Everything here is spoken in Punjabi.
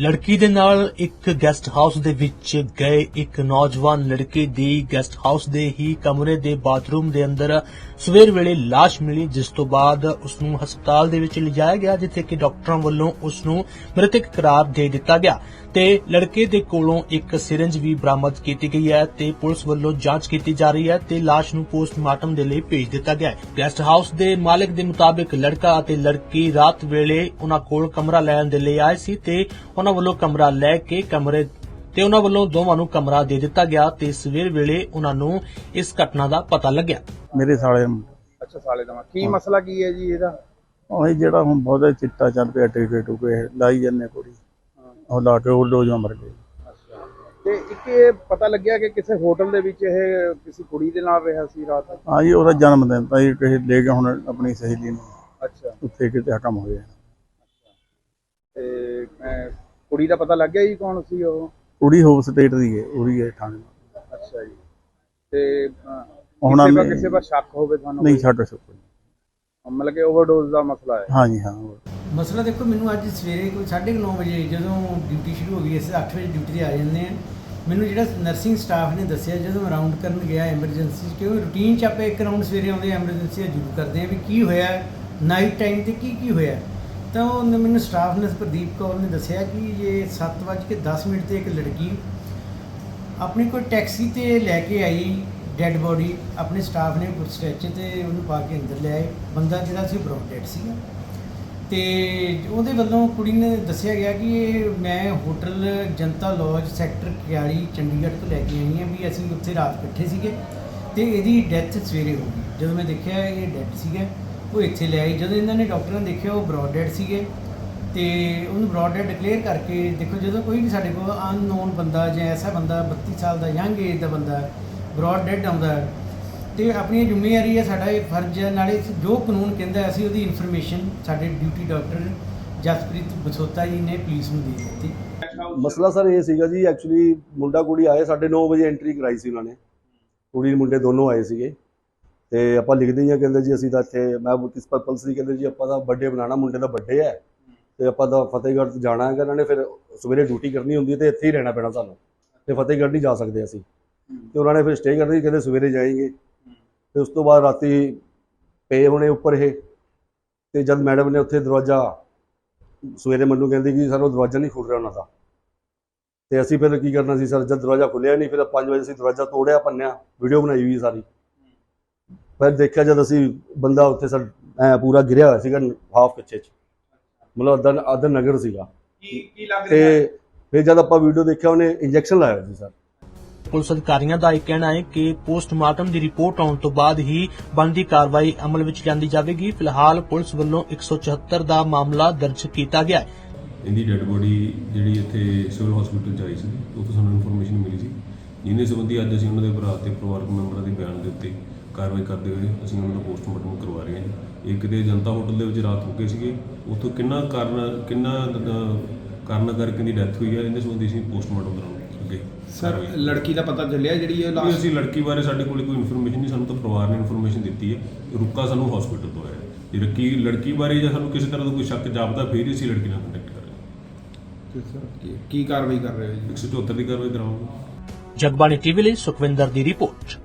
ਲੜਕੀ ਦੇ ਨਾਲ ਇੱਕ ਗੈਸਟ ਹਾਊਸ ਦੇ ਵਿੱਚ ਗਏ ਇੱਕ ਨੌਜਵਾਨ ਲੜਕੇ ਦੀ ਗੈਸਟ ਹਾਊਸ ਦੇ ਹੀ ਕਮਰੇ ਦੇ ਬਾਥਰੂਮ ਦੇ ਅੰਦਰ ਸਵੇਰ ਵੇਲੇ ਲਾਸ਼ ਮਿਲੀ, ਜਿਸ ਤੋਂ ਬਾਅਦ ਉਸ ਨੂੰ ਹਸਪਤਾਲ ਦੇ ਵਿੱਚ ਲਿਜਾਇਆ ਗਿਆ, ਜਿੱਥੇ ਕਿ ਡਾਕਟਰਾਂ ਵੱਲੋਂ ਉਸ ਨੂੰ ਮ੍ਰਿਤਕ ਕਰਾਰ ਦੇ ਦਿੱਤਾ ਗਿਆ। ਤੇ ਲੜਕੇ ਦੇ ਕੋਲੋਂ ਇੱਕ ਸਿਰਿੰਜ ਵੀ ਬਰਾਮਦ ਕੀਤੀ ਗਈ ਹੈ ਤੇ ਪੁਲਿਸ ਵੱਲੋਂ ਜਾਂਚ ਕੀਤੀ ਜਾ ਰਹੀ ਹੈ ਤੇ ਲਾਸ਼ ਨੂੰ ਪੋਸਟਮਾਰਟਮ ਦੇ ਲਈ ਭੇਜ ਦਿੱਤਾ ਗਿਆ ਹੈ। ਗੈਸਟ ਹਾਊਸ ਦੇ ਮਾਲਕ ਦੇ ਮੁਤਾਬਿਕ ਲੜਕਾ ਅਤੇ ਲੜਕੀ ਰਾਤ ਵੇਲੇ ਉਹਨਾਂ ਕੋਲ ਕਮਰਾ ਲੈਣ ਦੇ ਲਈ ਆਏ ਸੀ ਤੇ ਉਹਨਾਂ ਵੱਲੋਂ ਕਮਰਾ ਲੈ ਕੇ ਕਮਰੇ ਤੇ ਉਹਨਾਂ ਵੱਲੋਂ ਦੋਵਾਂ ਨੂੰ ਕਮਰਾ ਦੇ ਦਿੱਤਾ ਗਿਆ ਤੇ ਸਵੇਰ ਵੇਲੇ ਉਹਨਾਂ ਨੂੰ ਇਸ ਘਟਨਾ ਦਾ ਪਤਾ ਲੱਗਿਆ। ਮੇਰੇ ਸਾਲੇ ਨੂੰ ਅੱਛਾ ਸਾਲੇ ਦਾ ਕੀ ਮਸਲਾ ਕੀ ਹੈ ਜੀ ਇਹਦਾ? ਉਹ ਜਿਹੜਾ ਹੁਣ ਬਹੁਤਾ ਚਿੱਟਾ ਚੱਲ ਪਿਆ ਟੀਕੇ ਟੂਕੇ ਲਾਈ ਜਾਂਦੇ ਕੁੜੀ। ਉਹ ਲਾ ਕੇ ਉਹ ਲੋਜ ਮਰ ਅੱਛਾ। ਤੇ ਇੱਕ ਇਹ ਪਤਾ ਲੱਗਿਆ ਕਿ ਕਿਸੇ ਹੋਟਲ ਦੇ ਵਿੱਚ ਇਹ ਕਿਸੇ ਕੁੜੀ ਦੇ ਨਾਲ ਰਿਹਾ ਸੀ ਰਾਤ ਹਾਂ ਜੀ ਉਹਦਾ ਜਨਮ ਦਿਨ ਤਾਂ ਇਹ ਕਿਸੇ ਲੈ ਕੇ ਹੁਣ ਆਪਣੀ ਸਹੇਲੀ ਨੂੰ ਅੱਛਾ। ਉੱਥੇ ਕਿਤੇ ਕੰਮ ਹੋਇਆ ਤੇ ਅਹ, ਕੁੜੀ ਦਾ ਪਤਾ ਲੱਗ ਗਿਆ ਜੀ ਕੌਣ ਸੀ ਉਹ? ਕੁੜੀ ਹੋਪ ਸਟੇਟ ਦੀ ਹੈ ਉਹਦੀ ਹੈ ਥਾਣੇ ਅੱਛਾ ਜੀ। ਤੇ ਅਹ, ਉਹਨਾਂ ਕਿਸੇ ਦਾ ਨੇ ਕਿਸੇ ਦਾ ਸ਼ੱਕ ਹੋਵੇ ਤੁਹਾਨੂੰ ਨਹੀਂ? ਛੱਡ ਸਕੋ ਮਤਲਬ ਕਿ ਓਵਰਡੋਜ਼ ਦਾ ਮਸਲਾ ਹੈ। ਹਾਂ ਜੀ ਹਾਂ ਮਸਲਾ ਦੇਖੋ, ਮੈਨੂੰ ਅੱਜ ਸਵੇਰੇ ਕੋਈ 9:30 ਵਜੇ ਜਦੋਂ ਡਿਊਟੀ ਸ਼ੁਰੂ ਹੋ ਗਈ, ਅਸੀਂ 8 ਵਜੇ ਡਿਊਟੀ ਤੇ ਆ ਜਾਂਦੇ ਆ ਮੈਨੂੰ ਜਿਹੜਾ ਨਰਸਿੰਗ ਸਟਾਫ ਨੇ ਦੱਸਿਆ, ਜਦੋਂ ਮੈਂ ਰਾਉਂਡ ਕਰਨ ਗਿਆ ਐਮਰਜੈਂਸੀ 'ਚ, ਕਿਉਂਕਿ ਰੂਟੀਨ 'ਚ ਆਪਾਂ ਇੱਕ ਰਾਉਂਡ ਸਵੇਰੇ ਆਉਂਦੇ ਐਮਰਜੈਂਸੀ ਜ਼ਰੂਰ ਕਰਦੇ ਆ ਵੀ ਕੀ ਹੋਇਆ ਨਾਈਟ ਟਾਈਮ ਤੇ ਕੀ ਕੀ ਹੋਇਆ। ਤਾਂ ਉਹਨੇ ਮੈਨੂੰ ਸਟਾਫ ਨਰਸ ਪ੍ਰਦੀਪ ਕੌਰ ਨੇ ਦੱਸਿਆ ਕਿ ਇਹ 7:10 ਮਿੰਟ ਤੇ ਇੱਕ ਲੜਕੀ ਆਪਣੀ ਕੋਈ ਟੈਕਸੀ ਤੇ ਲੈ ਕੇ ਆਈ ਡੈੱਡ ਬੋਡੀ ਆਪਣੇ ਸਟਾਫ ਨੇ ਸਟ੍ਰੈਚਰ ਤੇ ਉਹਨੂੰ ਪਾ ਕੇ ਅੰਦਰ ਲਿਆਏ ਬੰਦਾ ਜਿਹੜਾ ਸੀ ਬ੍ਰੌਡ ਸੀਗਾ। ਤੇ ਉਹਦੇ ਵੱਲੋਂ ਕੁੜੀ ਨੇ ਦੱਸਿਆ ਗਿਆ ਕਿ ਇਹ ਮੈਂ hotel Janta lodge sector 41 Chandigarh ਤੋਂ ਲੈ ਕੇ ਆਈ ਹਾਂ ਵੀ ਅਸੀਂ ਉੱਥੇ ਰਾਤ ਇਕੱਠੇ ਸੀਗੇ ਤੇ ਇਹਦੀ ਡੈਥ ਸਵੇਰੇ ਹੋ ਗਈ। ਜਦੋਂ ਮੈਂ ਦੇਖਿਆ ਇਹ ਡੈਡ ਸੀਗਾ, ਉਹ ਇੱਥੇ ਲੈ ਆਈ। ਜਦੋਂ ਇਹਨਾਂ ਨੇ ਡਾਕਟਰਾਂ ਨੇ ਦੇਖਿਆ, ਉਹ ਬ੍ਰੌਡ ਡੈਡ ਸੀਗੇ ਤੇ ਉਹਨੂੰ ਬ੍ਰੌਡ ਡੈਡ ਡਿਕਲੇਅਰ ਕਰਕੇ ਦੇਖੋ, ਜਦੋਂ ਕੋਈ ਵੀ ਸਾਡੇ ਕੋਲ ਅਨਨੋਨ ਬੰਦਾ ਜਾਂ ਐਸਾ ਬੰਦਾ 32 ਸਾਲ ਦਾ ਯੰਗ ਏਜ ਦਾ ਬੰਦਾ ਬ੍ਰੌਡ ਡੈਡ ਆਉਂਦਾ ਤੇ ਆਪਣੀ ਜ਼ਿੰਮੇਵਾਰੀ ਹੈ ਸਾਡਾ ਇਹ ਫਰਜ਼ ਹੈ। ਨਾਲੇ ਜੋ ਕਾਨੂੰਨ ਕਹਿੰਦਾ ਅਸੀਂ ਉਹਦੀ ਇਨਫੋਰਮੇਸ਼ਨ ਸਾਡੇ ਡਿਊਟੀ ਡਾਕਟਰ ਜਸਪ੍ਰੀਤ ਬਸੋਤਾ ਜੀ ਨੇ ਪੁਲਿਸ ਨੂੰ ਦੇ ਦਿੱਤੀ। ਮਸਲਾ ਸਰ ਇਹ ਸੀਗਾ ਜੀ ਐਕਚੁਅਲੀ ਮੁੰਡਾ ਕੁੜੀ ਆਏ 9:30 ਵਜੇ ਐਂਟਰੀ ਕਰਾਈ ਸੀ ਉਹਨਾਂ ਨੇ। ਕੁੜੀ ਮੁੰਡੇ ਦੋਨੋਂ ਆਏ ਸੀਗੇ। ਤੇ ਆਪਾਂ ਲਿਖਦੇ ਹੀ ਕਹਿੰਦੇ ਜੀ ਅਸੀਂ ਤਾਂ ਇੱਥੇ, ਮੈਂ ਕਿਸ ਪਰਪਸ ਦੀ ਕਹਿੰਦੇ ਜੀ ਆਪਾਂ ਦਾ ਬਰਥਡੇ ਬਣਾਉਣਾ ਮੁੰਡੇ ਦਾ ਬਰਥਡੇ ਹੈ। ਤੇ ਆਪਾਂ ਦਾ ਫਤਿਹਗੜ੍ਹ ਜਾਣਾ ਹੈਗਾ, ਇਹਨਾਂ ਨੇ ਫਿਰ ਸਵੇਰੇ ਡਿਊਟੀ ਕਰਨੀ ਹੁੰਦੀ ਹੈ ਤੇ ਇੱਥੇ ਹੀ ਰਹਿਣਾ ਪੈਣਾ ਸਾਨੂੰ। ਤੇ ਫਤਿਹਗੜ੍ਹ ਨਹੀਂ ਜਾ ਸਕਦੇ ਅਸੀਂ। ਤੇ ਉਹਨਾਂ ਨੇ ਫਿਰ ਸਟੇ ਕਰਨੀ, ਕਹਿੰਦੇ ਸਵੇਰੇ ਜਾਏਂਗੇ। ਤੇ ਉਸ ਤੋਂ ਬਾਅਦ ਰਾਤੀ ਪਏ ਹੋਣੇ ਉੱਪਰ ਇਹ ਤੇ ਜਦ ਮੈਡਮ ਨੇ ਉੱਥੇ ਦਰਵਾਜ਼ਾ ਸਵੇਰੇ ਮੈਨੂੰ ਕਹਿੰਦੀ ਕਿ ਸਰ ਉਹ ਦਰਵਾਜ਼ਾ ਨਹੀਂ ਖੁੱਲ ਰਿਹਾ ਉਹਨਾਂ ਦਾ। ਤੇ ਅਸੀਂ ਫਿਰ ਕੀ ਕਰਨਾ ਸੀ ਸਰ ਜਦ ਦਰਵਾਜ਼ਾ ਖੁੱਲਿਆ ਨਹੀਂ ਫਿਰ 5 ਵਜੇ ਅਸੀਂ ਦਰਵਾਜ਼ਾ ਤੋੜਿਆ ਭੰਨਿਆ ਵੀਡੀਓ ਬਣਾਈ ਹੋਈ ਸਾਰੀ। ਫਿਰ ਦੇਖਿਆ ਜਦ ਅਸੀਂ ਬੰਦਾ ਉੱਥੇ ਸਰ ਐ ਪੂਰਾ ਗਿਰਿਆ ਹੋਇਆ ਸੀਗਾ ਹਾਫ ਕੱਚੇ ਚ। ਮਤਲਬ ਅਦਰ ਅਦਰ ਨਗਰ ਸੀਗਾ। ਕੀ ਕੀ ਲੱਗ ਤੇ ਫਿਰ ਜਦ ਆਪਾਂ ਵੀਡੀਓ ਦੇਖਿਆ ਉਹਨੇ ਇੰਜੈਕਸ਼ਨ ਲਾਇਆ ਸੀ ਸਰ। ਪੁਲਿਸ ਅਧਿਕਾਰੀਆਂ ਦਾ ਇਹ ਕਹਿਣਾ ਹੈ ਕਿ ਪੋਸਟਮਾਰਟਮ ਦੀ ਰਿਪੋਰਟ ਆਉਣ ਤੋਂ ਬਾਅਦ ਹੀ ਬਣਦੀ ਕਾਰਵਾਈ ਅਮਲ ਵਿੱਚ ਲਿਆਂਦੀ ਜਾਵੇਗੀ। ਫਿਲਹਾਲ ਪੁਲਿਸ ਵੱਲੋਂ 174 ਦਾ ਮਾਮਲਾ ਦਰਜ ਕੀਤਾ ਗਿਆ ਹੈ। ਇਹਦੀ ਡੈੱਡ ਬੋਡੀ ਜਿਹੜੀ ਇੱਥੇ ਸਿਵਲ ਹਸਪੀਟਲ 'ਚ ਆਈ ਸੀ ਉੱਥੋਂ ਸਾਨੂੰ ਇਨਫੋਰਮੇਸ਼ਨ ਮਿਲੀ ਸੀ। ਜਿਹਨੇ ਸੰਬੰਧੀ ਅੱਜ ਅਸੀਂ ਉਹਨਾਂ ਦੇ ਭਰਾ ਤੇ ਪਰਿਵਾਰਕ ਮੈਂਬਰਾਂ ਦੇ ਬਿਆਨ ਦੇ ਉੱਤੇ ਕਾਰਵਾਈ ਕਰਦੇ ਹੋਏ ਅਸੀਂ ਉਹਨਾਂ ਦਾ ਪੋਸਟਮਾਰਟਮ ਕਰਵਾ ਰਹੇ ਹਾਂ ਜੀ। ਇਹ ਜਨਤਾ ਹੋਟਲ ਦੇ ਵਿੱਚ ਰਾਤ ਰੁਕੇ ਸੀਗੇ, ਉੱਥੋਂ ਕਿੰਨਾ ਕਾਰਨ ਕਿੰਨਾ ਕਾਰਨ ਕਰਕੇ ਦੀ ਡੈਥ ਹੋਈ ਹੈ, ਇਹਦੇ ਸੰਬੰਧੀ ਅਸੀਂ ਪੋਸਟਮਾਰਟਮ ਕਰਾਉਣਾ ਅੱਗੇ। ਸਰ। ਲੜਕੀ ਦਾ ਪਤਾ ਚੱਲਿਆ ਜਿਹੜੀ ਇਹ ਵੀ ਲਾਸ਼ ਅਸੀਂ ਲੜਕੀ ਬਾਰੇ ਸਾਡੇ ਕੋਲ ਕੋਈ ਇਨਫੋਰਮੇਸ਼ਨ ਨਹੀਂ ਸਾਨੂੰ ਤਾਂ ਪਰਿਵਾਰ ਨੇ ਇਨਫੋਰਮੇਸ਼ਨ ਦਿੱਤੀ ਹੈ। ਰੁੱਕਾ ਸਾਨੂੰ ਹਸਪੀਟਲ ਤੋਂ ਆਇਆ। ਜੇ ਲੜਕੀ ਲੜਕੀ ਬਾਰੇ ਜਾਂ ਸਾਨੂੰ ਕਿਸੇ ਤਰ੍ਹਾਂ ਦਾ ਕੋਈ ਸ਼ੱਕ ਜਾਪਦਾ ਫਿਰ ਹੀ ਅਸੀਂ ਲੜਕੀ ਨਾਲ ਕੰਟੈਕਟ ਕਰਾਂਗੇ ਕੀ ਕਾਰਵਾਈ ਕਰ ਰਹੇ ਹੋ ਜੀ? 174 ਦੀ ਕਾਰਵਾਈ ਕਰਾਵਾਂਗੇ ਜਗਬਾਣੀ ਟੀਵੀ ਲਈ ਸੁਖਵਿੰਦਰ ਦੀ ਰਿਪੋਰਟ।